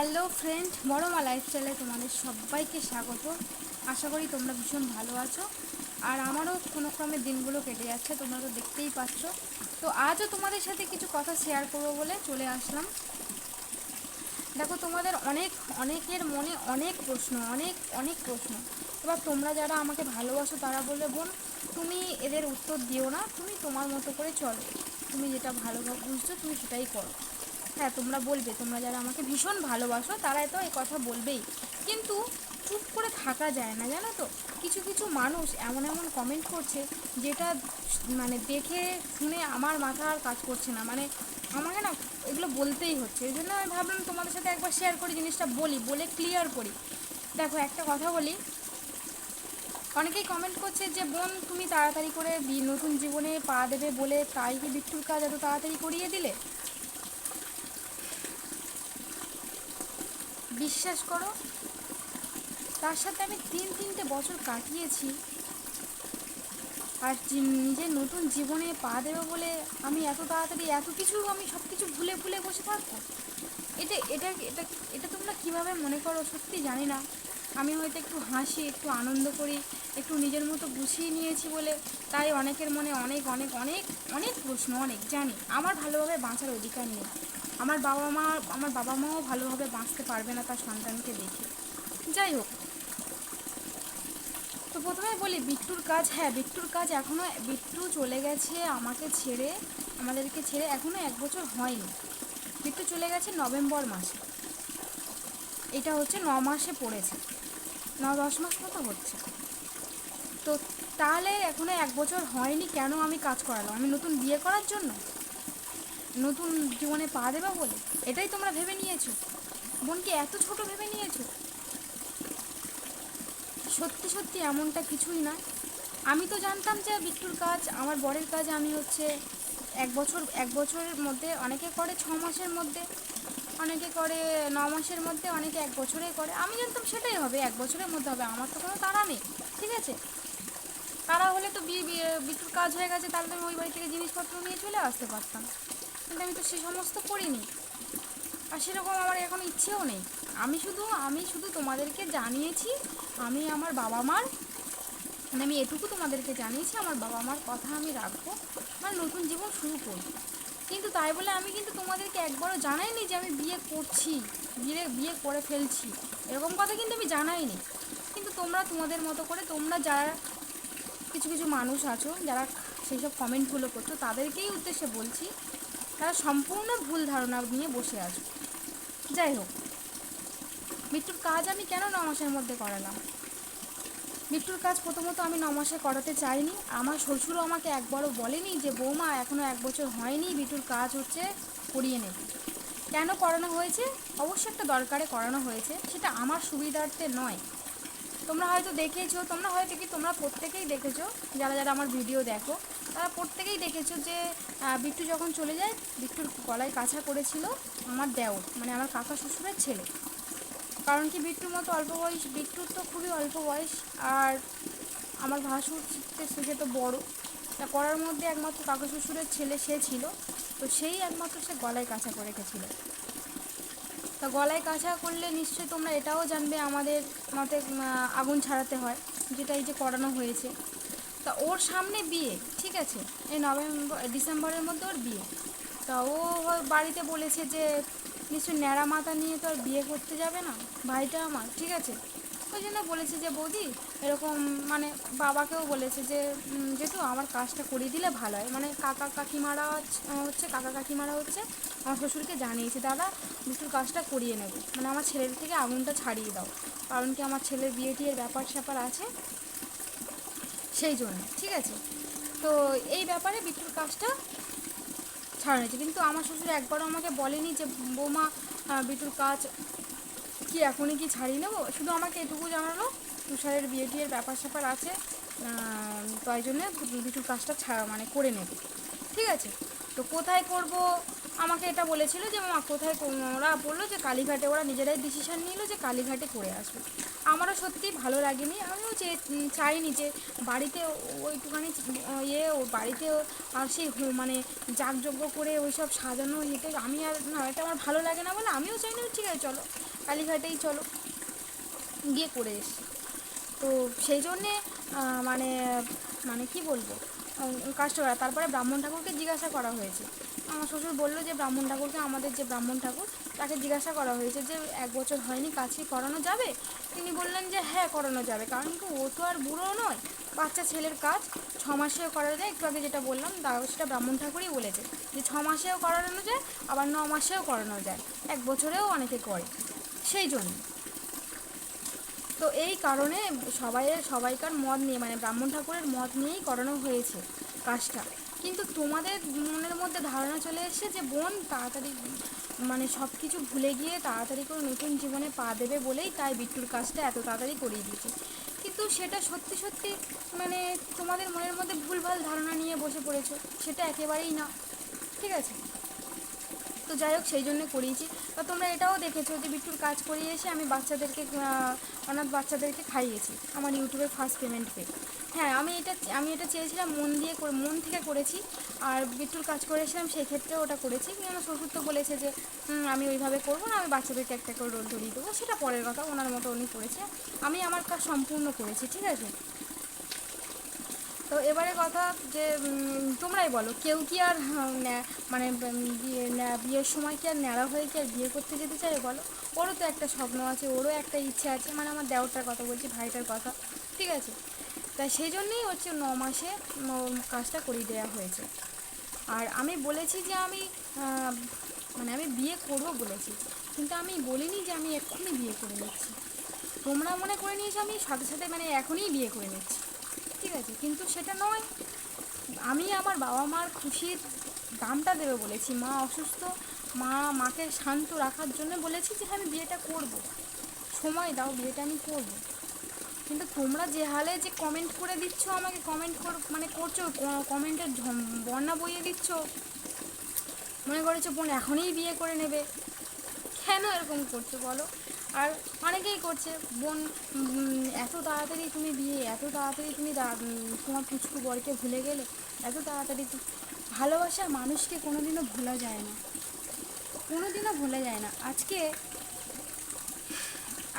Hello friend বড়মা লাইফস্টাইলে তোমাদের সবাইকে স্বাগত। আশা করি তোমরা ভীষণ ভালো আছো। আর আমারও কোনো ক্রমে দিনগুলো কেটে যাচ্ছে, তোমরা তো দেখতেই পাচ্ছ। তো আজও তোমাদের সাথে কিছু কথা শেয়ার করব বলে চলে আসলাম। দেখো, তোমাদের অনেক, অনেকের মনে অনেক প্রশ্ন, অনেক অনেক প্রশ্ন। এবার তোমরা যারা আমাকে ভালোবাসো, তারা বলবে, বোন, তুমি এদের উত্তর দিও না, তুমি তোমার মতো করে চলো। তুমি যেটা ভালো বুঝছ, তুমি সেটাই করো। হ্যাঁ তোমরা বলবে। তোমরা যারা আমাকে ভীষণ ভালোবাসো, তারাই তো এই কথা বলবেই। কিন্তু চুপ করে থাকা যায় না, জানো তো? কিছু কিছু মানুষ এমন এমন কমেন্ট করছে, যেটা মানে দেখে শুনে আমার মাথা আর কাজ করছে না। মানে আমাকে না এগুলো বলতেই হচ্ছে। এই জন্য আমি ভাবলাম তোমাদের সাথে একবার শেয়ার করি, জিনিসটা বলি, বলে ক্লিয়ার করি। দেখো, একটা কথা বলি। অনেকেই কমেন্ট করছে যে, বোন, তুমি তাড়াতাড়ি করে নতুন জীবনে পা দেবে বলে তাই কি বিট্টুর কাজ এত তাড়াতাড়ি করিয়ে দিলে? বিশ্বাস করো? তার সাথে আমি তিন তিনটে বছর কাটিয়েছি। আর নিজের নতুন জীবনে পা দেবে বলে আমি এত তাড়াতাড়ি এত কিছু আমি সব কিছু ভুলে ভুলে বসে থাকব? এটা এটা এটা এটা তোমরা কীভাবে মনে করো? সত্যি জানি না। আমি হয়তো একটু হাসি, একটু আনন্দ করি, একটু নিজের মতো গুছিয়ে নিয়েছি বলে। তাই অনেকের মনে অনেক অনেক অনেক অনেক প্রশ্ন, অনেক জানি। আমার ভালোভাবে বাঁচার অধিকার নেই। আমার বাবা মা, আমার বাবা মাও ভালোভাবে বাঁচতে পারবে না তার সন্তানকে দেখে। যাই হোক। তো প্রথমে বলি, বিট্টুর কাজ হ্যাঁ বিট্টুর কাজ এখনও বিট্টু চলে গেছে আমাকে ছেড়ে, আমাদেরকে ছেড়ে এখনও এক বছর হয়নি। বিট্টু চলে গেছে নভেম্বর মাসে। এটা হচ্ছে ন মাসে পড়েছে। ন, দশ মাস মতো হচ্ছে। তো তাহলে এখনও এক বছর হয়নি, কেন আমি কাজ করালাম? আমি নতুন বিয়ে করার জন্য? নতুন জীবনে পা দেবা বলে? এটাই তোমরা ভেবে নিয়েছো? বোনকে এত ছোট ভেবে নিয়েছো? সত্যি সত্যি এমনটা কিছুই না। আমি তো জানতাম যে বিট্টুর কাজ, আমার বরের কাজ আমি হচ্ছে এক বছর, এক বছরের মধ্যে, অনেকে করে ছ মাসের মধ্যে, অনেকে করে ন মাসের মধ্যে, অনেকে এক বছরে করে। আমি জানতাম সেটাই হবে, এক বছরের মধ্যে হবে, আমার তো কোনো তাড়া নেই, ঠিক আছে? তারা হলে তো বিয়ে বিট্টুর কাজ হয়ে গেছে, তাহলে আমি ওই বাড়ি থেকে জিনিসপত্র নিয়ে চলে আসতে পারতাম। কিন্তু আমি তো সে সমস্ত করিনি। আর সেরকম আমার এখন ইচ্ছেও নেই। আমি শুধু আমি শুধু তোমাদেরকে জানিয়েছি, আমি আমার বাবা মার মানে আমি এটুকু তোমাদেরকে জানিয়েছি, আমার বাবা মার কথা আমি রাখব মানে নতুন জীবন শুরু করব। কিন্তু তাই বলে আমি কিন্তু তোমাদেরকে একবারও জানাইনি যে আমি বিয়ে করছি, বিয়ে বিয়ে করে ফেলছি। এরকম কথা কিন্তু আমি জানাইনি। কিন্তু তোমরা তোমাদের মতো করে তোমরা যারা কিছু কিছু মানুষ আছো, যারা সেই সব কমেন্টগুলো করছ, তাদেরকেই উদ্দেশ্যে বলছি তারা সম্পূর্ণ ভুল ধারণা নিয়ে বসে আছো। যাই হোক মৃত্যুর কাজ আমি কেন ন মাসের মধ্যে করালাম? মৃত্যুর কাজ প্রথমত আমি ন মাসে করাতে চাইনি। আমার শ্বশুরও আমাকে একবারও বলেনি যে, বৌমা এখনও এক বছর হয়নি বিটুর কাজ হচ্ছে করিয়ে নেবে। কেন করানো হয়েছে? অবশ্যই একটা দরকারে করানো হয়েছে, সেটা আমার সুবিধার্থে নয়। তোমরা হয়তো দেখেছ তোমরা হয়তো কি তোমরা প্রত্যেকেই দেখেছ, যারা যারা আমার ভিডিও দেখো তারা প্রত্যেকেই দেখেছ যে বিট্টু যখন চলে যায়, বিট্টুর গলায় কাছা করেছিল আমার দেওর মানে আমার কাকা শ্বশুরের ছেলে। কারণ কি বিট্টুর মতো অল্প বয়স, বিট্টুর তো খুবই অল্প বয়স, আর আমার ভাসুর সে তো বড়। তা করার মধ্যে একমাত্র কাকা শ্বশুরের ছেলে সে ছিল, তো সেই একমাত্র সে গলায় কাছা করে রেখেছিল। তা গলায় কাছা করলে নিশ্চয়ই তোমরা এটাও জানবে, আমাদের মতে আগুন ছাড়াতে হয়, যেটা এই যে করানো হয়েছে। তা ওর সামনে বিয়ে, ঠিক আছে? এই নভেম্বর, ডিসেম্বরের মধ্যে ওর বিয়ে। তা ও বাড়িতে বলেছে যে, নিশ্চয়ই ন্যাড়া মাথা নিয়ে তো আর বিয়ে করতে যাবে না, ভাইটা আমার, ঠিক আছে? ওই জন্য বলেছে যে, বৌদি, এরকম মানে বাবাকেও বলেছে যে যেহেতু আমার কাজটা করিয়ে দিলে ভালো হয়। মানে কাকা কাকিমারা হচ্ছে- কাকা কাকিমারা হচ্ছে আমার শ্বশুরকে জানিয়েছে, দাদা বিটুর কাজটা করিয়ে নেবে। মানে আমার ছেলের থেকে আগুনটা ছাড়িয়ে দাও। কারণ কি আমার ছেলের বিয়ে টিয়ের ব্যাপার স্যাপার আছে। সেই জন্য, ঠিক আছে? তো এই ব্যাপারে বিটুর কাজটা ছাড়ানো হয়েছে। কিন্তু আমার শ্বশুর একবারও আমাকে বলেনি যে, বৌমা বিটুর কাজ কি এখনই কি ছাড়িয়ে নেব? শুধু আমাকে এটুকু জানালো, তুষারের বিয়ে টিয়ের ব্যাপার স্যাপার আছে তাই জন্য বিটুর কাজটা ছাড়া মানে করে নেবে। ঠিক আছে? তো কোথায় করব? আমাকে এটা বলেছিল যে, মা, কোথায় ওরা বলল যে, কালীঘাটে ওরা নিজেরাই ডিসিশান নিল যে, কালীঘাটে করে আসবে। আমারও সত্যি ভালো লাগেনি। আমিও যে চাইনি যে, বাড়িতে ওইটুখানি ইয়ে ও বাড়িতে আর সেই মানে যাগযজ্ঞ করে ওই সব সাজানো ইয়েতে আমি আর না, এটা আমার ভালো লাগে না বলে আমিও চাই চাইনি, ঠিক আছে, চলো। কালীঘাটেই চলো। গিয়ে করে এসছি। তো সেই জন্যে মানে মানে কি বলব? করা তারপরে ব্রাহ্মণ ঠাকুরকে জিজ্ঞাসা করা হয়েছে। আমার শ্বশুর বলল যে ব্রাহ্মণ ঠাকুরকে, আমাদের যে ব্রাহ্মণ ঠাকুর, তাকে জিজ্ঞাসা করা হয়েছে যে এক বছর হয়নি কাছে করানো যাবে? তিনি বললেন যে হ্যাঁ করানো যাবে, কারণ কি ও তো আর বুড়ো নয়, বাচ্চা ছেলের কাজ, ছ মাসেও করা যায়। একটু আগে যেটা বললাম, তা- সেটা ব্রাহ্মণ ঠাকুরই বলেছে যে ছ মাসেও করানো যায়, আবার ন মাসেও করানো যায়, এক বছরেও অনেকে করে, সেই জন্য। তো এই কারণে সবাইয়ের সবাইকার মত নিয়ে মানে ব্রাহ্মণ ঠাকুরের মত নিয়েই করানো হয়েছে কাজটা। কিন্তু তোমাদের মনের মধ্যে ধারণা চলে এসেছে যে বোন তাড়াতাড়ি মানে সব কিছু ভুলে গিয়ে তাড়াতাড়ি করে নতুন জীবনে পা দেবে বলেই তাই বিট্টুর কাজটা এত তাড়াতাড়ি করিয়ে দিয়েছে। কিন্তু সেটা সত্যি সত্যি মানে তোমাদের মনের মধ্যে ভুলভাল ধারণা নিয়ে বসে পড়েছো, সেটা একেবারেই না। ঠিক আছে? তো যাই হোক, সেই জন্য করিয়েছি। বা তোমরা এটাও দেখেছ যে বিট্টুর কাজ করিয়ে এসে আমি বাচ্চাদেরকে অনাথ বাচ্চাদেরকে খাইয়েছি, আমার ইউটিউবে ফার্স্ট পেমেন্ট পেয়ে। হ্যাঁ আমি এটা আমি এটা চেয়েছিলাম মন দিয়ে মন থেকে করেছি, আর বিট্টুর কাজ করেছিলাম সেই ক্ষেত্রে ওটা করেছি। কিন্তু আমার শ্বশুর তো বলেছে যে আমি ওইভাবে করব না, আমি বাচ্চাদেরকে একটা করে রোল ধরিয়ে দেবো। সেটা পরের কথা, ওনার মতো উনি করেছে। আমি আমার কাজ সম্পূর্ণ করেছি, ঠিক আছে? তো এবারে কথা যে তোমরাই বলো, কেউ কি আর মানে বিয়ের সময় কি আর ন্যাড়া হয়ে কি আর বিয়ে করতে যেতে চায় বলো? ওরও তো একটা স্বপ্ন আছে, ওরও একটা ইচ্ছে আছে মানে আমার দেওরটার কথা বলছি, ভাইটার কথা, ঠিক আছে? তাই সেই জন্যই হচ্ছে ন মাসে কাজটা করিয়ে দেওয়া হয়েছে। আর আমি বলেছি যে আমি মানে আমি বিয়ে করব বলেছি, কিন্তু আমি বলিনি যে আমি এক্ষুনি বিয়ে করে নিচ্ছি। তোমরা মনে করে নিয়েছো আমি সাথে সাথে মানে এখনই বিয়ে করে নিচ্ছি। ঠিক আছে, কিন্তু সেটা নয়। আমি আমার বাবা মার খুশির দামটা দেবে বলেছি। মা অসুস্থ, মা মাকে শান্ত রাখার জন্য বলেছি যে, আমি বিয়েটা করব। সময় দাও, বিয়েটা আমি করব। কিন্তু তোমরা যে হালে যে কমেন্ট করে দিচ্ছ আমাকে কমেন্ট কর মানে করছ কমেন্টের বন্যা বইয়ে দিচ্ছ। মনে করেছ, বোন, এখনই বিয়ে করে নেবে। কেন এরকম করছ বলো? আর অনেকেই করছে, বোন এত তাড়াতাড়ি তুমি বিয়ে, এত তাড়াতাড়ি তুমি তোমার পুচকু বরকে ভুলে গেলে, এত তাড়াতাড়ি ভালোবাসার মানুষকে কোনোদিনও ভোলা যায় না। কোনোদিনও ভোলা যায় না। আজকে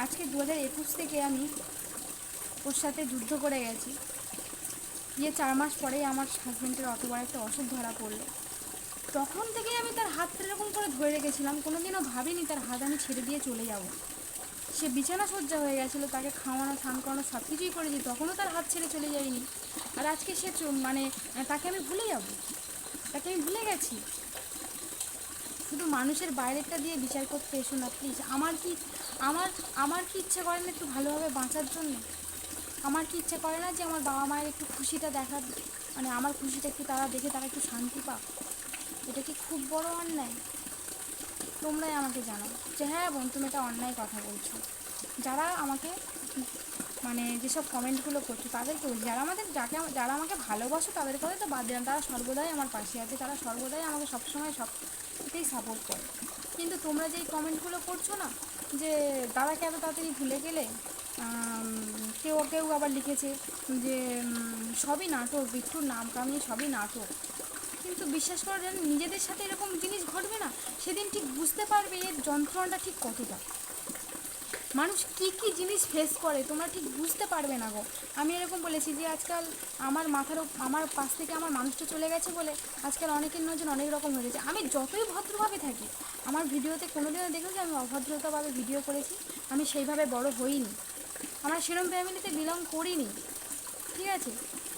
আজকে দু হাজার একুশ থেকে আমি ওর সাথে যুদ্ধ করে গেছি। গিয়ে চার মাস পরেই আমার হাজব্যান্ডের অত বড় একটা অসুখ ধরা পড়ল। তখন থেকেই আমি তার হাতটা এরকম করে ধরে রেখেছিলাম, কোনোদিনও ভাবিনি তার হাত আমি ছেড়ে দিয়ে চলে যাব। সে বিছানা সজ্জা হয়ে গেছিল, তাকে খাওয়ানো, স্নান করানো সব কিছুই করেছি, তখনও তার হাত ছেড়ে চলে যায়নি। আর আজকে সে মানে তাকে আমি ভুলে যাব। তাকে আমি ভুলে গেছি। শুধু মানুষের বাইরেরটা দিয়ে বিচার করতে এসো না প্লিজ আমার কি, আমার আমার কি ইচ্ছে করে না একটু ভালোভাবে বাঁচার জন্য? আমার কি ইচ্ছে করে না যে আমার বাবা মায়ের একটু খুশিটা দেখার মানে আমার খুশিটা একটু তারা দেখে তারা একটু শান্তি পাক? এটা কি খুব বড় অন্যায়? তোমরাই আমাকে জানাও যে হ্যাঁ বোন, তুমি এটা অন্যায় কথা বলছো। যারা আমাকে মানে যেসব কমেন্টগুলো করছ তাদেরকে বলছি যারা আমাদের, যাকে যারা আমাকে ভালোবাসো, তাদের কথা তো বাদ দিলাম। তারা সর্বদাই আমার পাশে আছে। তারা সর্বদাই আমাকে সবসময় সব কিছুতেই সাপোর্ট করে। কিন্তু তোমরা যেই কমেন্টগুলো করছ না, যে দাদাকে এত তাড়াতাড়ি ভুলে গেলে? কেউ কেউ আবার লিখেছে যে সবই নাটক, বিট্টুর নাম কামিয়ে সবই নাটক। কিন্তু বিশ্বাস করে যেন নিজেদের সাথে এরকম জিনিস ঘটবে না, সেদিন ঠিক বুঝতে পারবে এর যন্ত্রণাটা ঠিক কতটা। মানুষ কি কি জিনিস ফেস করে, তোমরা ঠিক বুঝতে পারবে না গো। আমি এরকম বলেছি যে আজকাল আমার মাথার আমার পাশ থেকে আমার মানুষটা চলে গেছে বলে আজকাল অনেকের নজন অনেক রকম হয়ে গেছে। আমি যতই ভদ্রভাবে থাকি, আমার ভিডিওতে কোনোদিনও দেখেছি আমি অভদ্রতাভাবে ভিডিও করেছি? আমি সেইভাবে বড় হইনি। আমরা সেরম ফ্যামিলিতে বিলং করিনি। ঠিক আছে?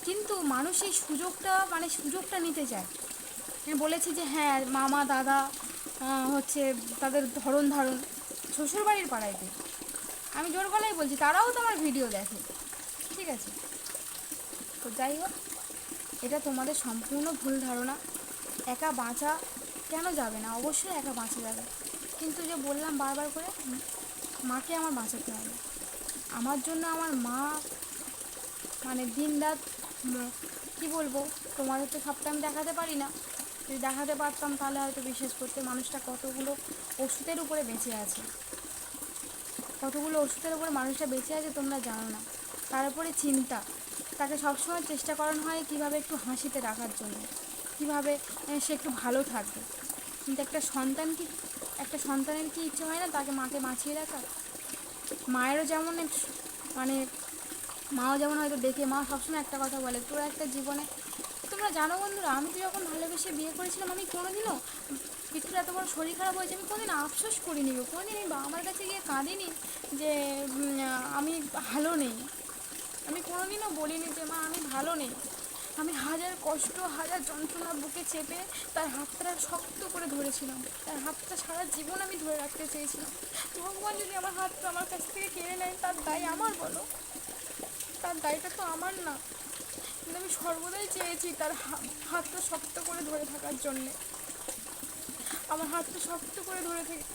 কিন্তু মানুষ এই সুযোগটা মানে সুযোগটা নিতে চায়। আমি বলেছি যে হ্যাঁ মামা, দাদা হচ্ছে তাদের ধরন ধারণ, শ্বশুরবাড়ির পাড়াইতে। আমি জোর গলায় বলছি, তারাও তো আমার ভিডিও দেখে। ঠিক আছে? তো যাই হোক, এটা তোমাদের সম্পূর্ণ ভুল ধারণা। একা বাঁচা কেন যাবে না? অবশ্যই একা বাঁচা যাবে। কিন্তু যে বললাম বারবার করে মাকে আমার বাঁচাতে হবে। আমার জন্য আমার মা মানে দিন রাত কী বলব? তোমাদের তো সবটা আমি দেখাতে পারি না। যদি দেখাতে পারতাম তাহলে হয়তো বিশ্বাস করতে মানুষটা কতগুলো ওষুধের উপরে বেঁচে আছে। কতগুলো ওষুধের উপরে মানুষটা বেঁচে আছে তোমরা জানো না। তারপরে চিন্তা। তাকে সবসময় চেষ্টা করানো হয় কীভাবে একটু হাসিতে রাখার জন্য। কীভাবে সে একটু ভালো থাকবে। কিন্তু একটা সন্তান কি, একটা সন্তানের কি ইচ্ছে হয় না তাকে মাকে বাঁচিয়ে রাখা মায়েরও যেমন মানে মাও যেমন হয়তো দেখে, মা সবসময় একটা কথা বলে, তোরা একটা জীবনে, তোমরা জানো বন্ধুরা, আমি তো যখন ভালোবেসে বিয়ে করেছিলাম, আমি কোনোদিনও বিট্টুর এত বড় শরীর খারাপ হয়েছে, আমি কোনোদিন আফসোস করিনি গো, কোনোদিন আমি বাবা মার কাছে গিয়ে কাঁদিনি যে আমি ভালো নেই। আমি কোনোদিনও বলিনি যে, মা, আমি ভালো নেই। আমি হাজার কষ্ট, হাজার যন্ত্রণা বুকে চেপে তার হাতটা শক্ত করে ধরেছিলাম। তার হাতটা সারা জীবন আমি ধরে রাখতে চেয়েছিলাম। ভগবান যদি আমার হাতটা আমার কাছ থেকে কেড়ে নেয়, তার দায় আমার বলো। তার দায়টা তো আমার না। কিন্তু আমি সর্বদাই চেয়েছি তার হাতটা শক্ত করে ধরে থাকার জন্যে। আমার হাতটা শক্ত করে ধরে থেকে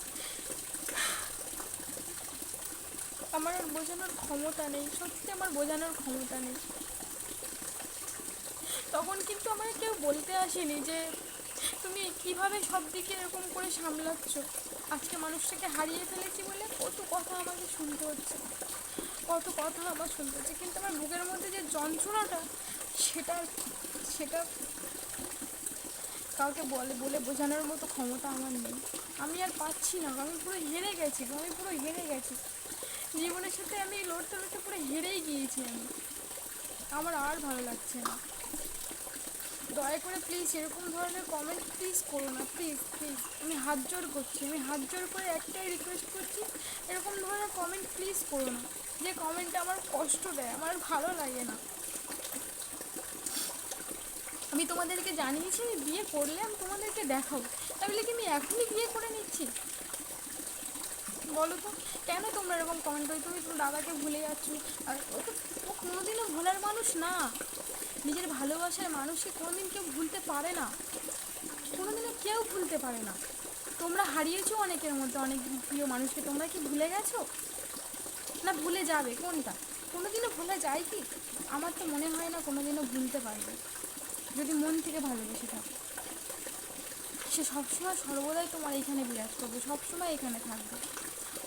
আমার আর বোঝানোর ক্ষমতা নেই। সত্যি আমার বোঝানোর ক্ষমতা নেই। তখন কিন্তু আমাকে কেউ বলতে আসেনি যে, তুমি কীভাবে সব দিকে এরকম করে সামলাচ্ছ? আজকে মানুষটাকে হারিয়ে ফেলেছি বলে কত কথা আমাকে শুনতে হচ্ছে। কত কথা আমার শুনতে হচ্ছে কিন্তু আমার বুকের মধ্যে যে যন্ত্রণাটা, সেটা সেটা কাউকে বলে বলে বোঝানোর মতো ক্ষমতা আমার নেই। আমি আর পাচ্ছি না, আমি পুরো হেরে গেছি, আমি পুরো হেরে গেছি। জীবনের সাথে আমি লড়তে লড়তে পুরো হেরেই গিয়েছি আমি। আমার আর ভালো লাগছে না। দয়া করে প্লিজ এরকম ধরনের কমেন্ট প্লিজ করো না প্লিজ প্লিজ আমি হাত জোর করছি, আমি হাত জোর করে একটাই রিকোয়েস্ট করছি, এরকম ধরনের কমেন্ট প্লিজ করো না। যে কমেন্টটা আমার কষ্ট দেয়, আমার ভালো লাগে না। আমি তোমাদেরকে জানিয়েছি বিয়ে করলে আমি তোমাদেরকে দেখাবো। তাই বলে কি আমি এখনই বিয়ে করে নিচ্ছি? বলো তো, কেন তোমরা এরকম কমেন্ট করি? তুমি তোমার দাদাকে ভুলে যাচ্ছ। আর ও তো, ও কোনোদিনও ভোলার মানুষ না। নিজের ভালোবাসার মানুষকে কোনোদিন কেউ ভুলতে পারে না। কোনোদিনও কেউ ভুলতে পারে না। তোমরা হারিয়েছো অনেকের মধ্যে, অনেক প্রিয় মানুষকে। তোমরা কি ভুলে গেছো? না ভুলে যাবে, কোনটা? কোনোদিনও ভুলে যায় কি? আমার তো মনে হয় না কোনোদিনও ভুলতে পারবে, যদি মন থেকে ভালোবেসে থাকে। সে সবসময় সর্বদাই তোমার এখানে বিরাজ করবে, সবসময় এখানে থাকবে।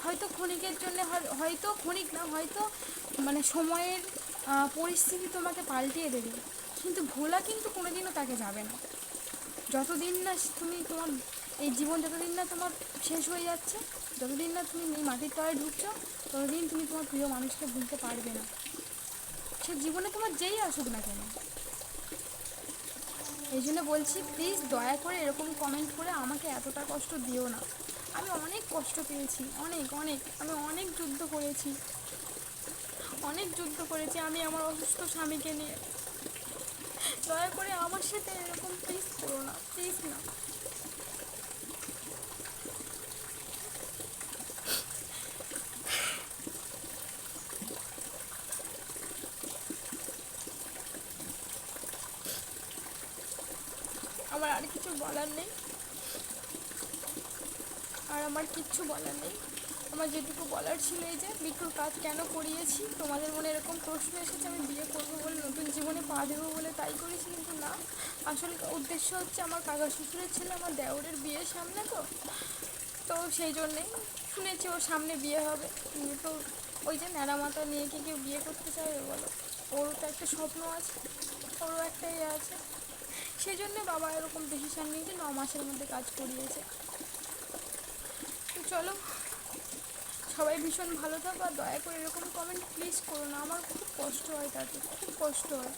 হয়তো ক্ষণিকের জন্য হয়তো ক্ষণিক না, হয়তো মানে সময়ের পরিস্থিতি তোমাকে পাল্টিয়ে দেবে, কিন্তু ভোলা কিন্তু কোনোদিনও তাকে যাবে না। যতদিন না তুমি তোমার, এই জীবন যতদিন না তোমার শেষ হয়ে যাচ্ছে, যতদিন না তুমি এই মাটির তলায় ঢুকছো ততদিন তুমি তোমার প্রিয় মানুষকে ভুলতে পারবে না। সে জীবনে তোমার যেই আসুক না কেন। এই জন্য বলছি প্লিজ দয়া করে এরকম কমেন্ট করে আমাকে এতটা কষ্ট দিও না। আমি অনেক কষ্ট পেয়েছি, অনেক অনেক। আমি অনেক যুদ্ধ করেছি। অনেক যুদ্ধ করেছি আমি আমার অসুস্থ স্বামীকে নিয়ে। দয়া করে আমার সাথে এরকম প্লিজ করো না প্লিজ না আমার আর কিছু বলার নেই। আর আমার কিচ্ছু বলার নেই। আমার যেটুকু বলার ছিল এই যে, বিট্টুর কাজ কেন করিয়েছি? তোমাদের মনে এরকম প্রশ্ন এসেছে, আমি বিয়ে করব বলে, নতুন জীবনে পা দেবো বলে তাই করেছি, কিন্তু না। আসল উদ্দেশ্য হচ্ছে আমার কাকা শ্বশুরের ছেলে, আমার দেওরের বিয়ের সামনে তো। তো সেই জন্যেই শুনেছি ওর সামনে বিয়ে হবে। তো ওই যে ন্যাড়া মাথা নিয়ে কি কেউ বিয়ে করতে চাইবে বলো? ওরও তো একটা স্বপ্ন আছে, ওরও একটা ইয়ে আছে। সেই জন্য বাবা এরকম ডিসিশান নিয়েছে ন মাসের মধ্যে কাজ করিয়েছে। তো চলো, সবাই ভীষণ ভালো থাকো আর দয়া করে এরকম কমেন্ট প্লিজ করো না। আমার খুব কষ্ট হয় তাতে, খুব কষ্ট হয়।